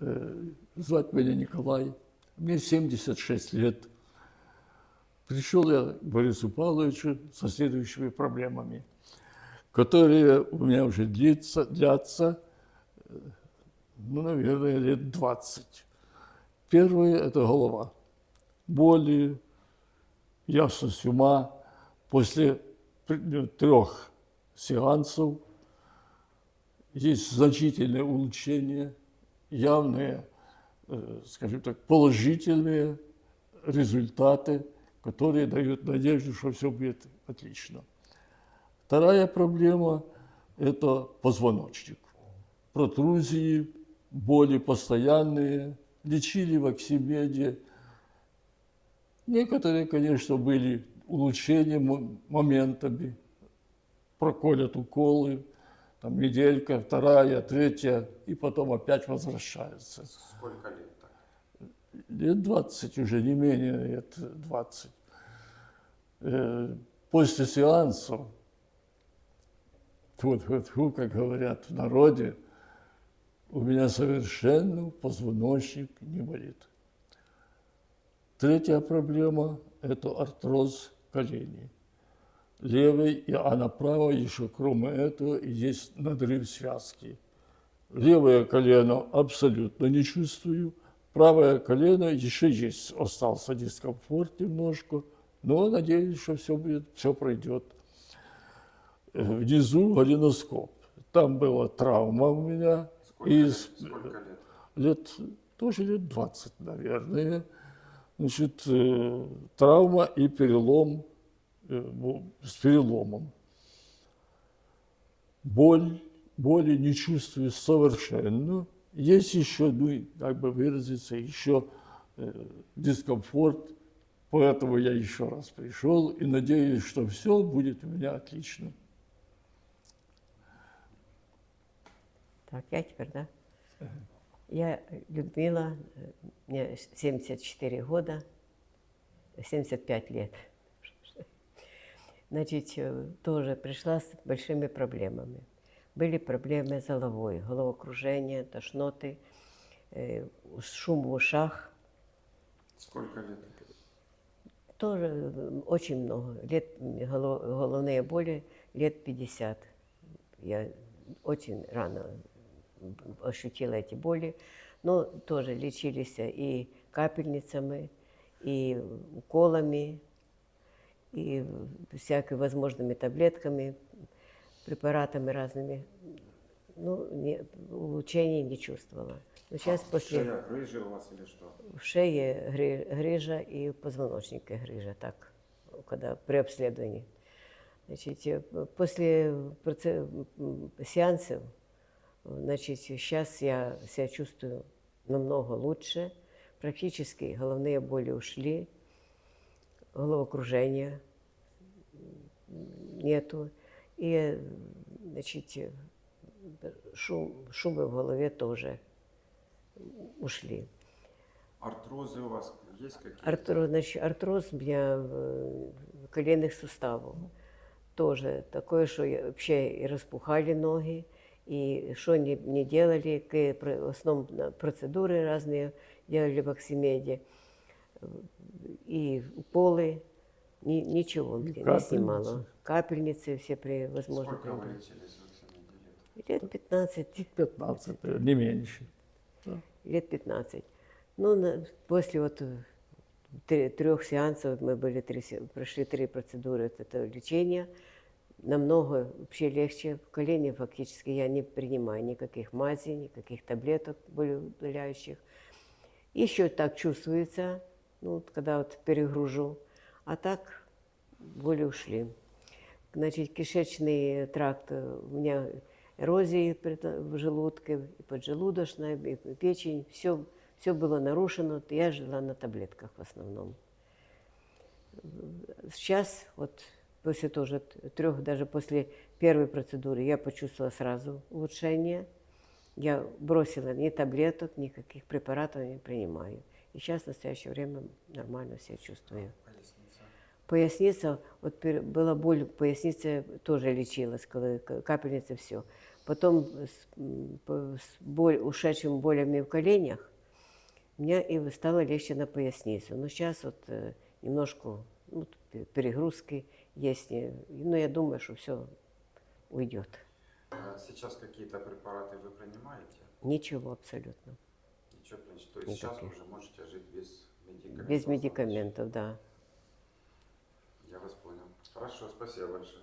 Э, Звать меня Николай. Мне 76 лет. Пришел я к Борису Павловичу со следующими проблемами, которые у меня уже длится, длятся, э, ну, наверное, лет 20. Первое – это голова. Боли, ясность ума. После трех сеансов есть значительное улучшение, явные, э, скажем так, положительные результаты, которые дают надежду, что все будет отлично. Вторая проблема – это позвоночник. Протрузии, боли постоянные, лечили в Оксимеде. Некоторые, конечно, были улучшения мо- моментами, проколят уколы, там неделька, вторая, третья, и потом опять возвращаются. Сколько лет так? Лет 20 уже, не менее лет 20. Э, После сеансов, тут, фу, как говорят в народе, у меня совершенно позвоночник не болит. Третья проблема – это артроз коленей. Левый, и- а на правой еще кроме этого есть надрыв связки. Левое колено абсолютно не чувствую. Правое колено еще есть, остался дискомфорт немножко, но надеюсь, что все будет, все пройдет. Внизу голеноскоп. Там была травма у меня. Сколько, И Сколько лет? лет, тоже лет 20, наверное. Значит, э, травма и перелом с переломом. Боль, боли не чувствую совершенно. Есть еще, ну, как бы выразиться, еще э, дискомфорт. Поэтому я еще раз пришел и надеюсь, что все будет у меня отлично. Так, я теперь, да? Я Людмила, э, мне 74 года, 75 лет. Значит, э, тоже пришла с большими проблемами. Были проблемы с головой, головокружение, тошноты, э, шум в ушах. Сколько лет? Тоже э, очень много. Лет, м, голо- головные боли лет 50. Я очень рано ощутила эти боли. Но тоже лечились и капельницами, и уколами, и всякими возможными таблетками, препаратами разными. Ну, не, улучшений не чувствовала. Но сейчас после Шея грыжа у вас или что? в шее гри- грыжа и в позвоночнике грыжа, так, когда при обследовании. Значит, э, после проце- м, сеансов, значит, сейчас я себя чувствую намного лучше, практически головные боли ушли, головокружения нету, и, э, значит, э, шум, шумы в голове тоже ушли. Артрозы у вас есть какие-то? Артроз, значит, артроз у меня э, коленных суставов. Тоже такое, что я- вообще и распухали ноги, и что не, не делали, к- про- в основном на процедуры разные делали в Оксимеде, э, И уколы, ни- ничего мне не капельницы. снимало. Капельницы все при Сколько возможных. вы лечились лет? Лет 15. 15, э, не меньше. лет 15. Ну, на- после вот э, трех сеансов мы были три, прошли три процедуры вот этого лечения. Намного вообще легче. В колене фактически я не принимаю никаких мазей, никаких таблеток болеудаляющих. Еще так чувствуется, ну, вот когда вот перегружу. А так боли ушли. Значит, кишечный тракт, у меня эрозии в желудке, и поджелудочная, и печень, все, все было нарушено. Я жила на таблетках в основном. Сейчас, вот после тоже трех, даже после первой процедуры, я почувствовала сразу улучшение. Я бросила ни таблеток, никаких препаратов не принимаю. И сейчас в настоящее время нормально себя чувствую. Поясница. Поясница, вот была боль в пояснице, тоже лечилась, когда к- капельницы, все. Потом с, с боль, ушедшими болями в коленях мне и стало легче на поясницу. Но сейчас вот э, немножко ну, перегрузки есть. Но я думаю, что все уйдет. А Сейчас какие-то препараты вы принимаете? Ничего абсолютно. Ничего, значит, то есть сейчас вы Никаких. уже можете жить без медикаментов? Без медикаментов, да. Я вас понял. Хорошо, спасибо большое.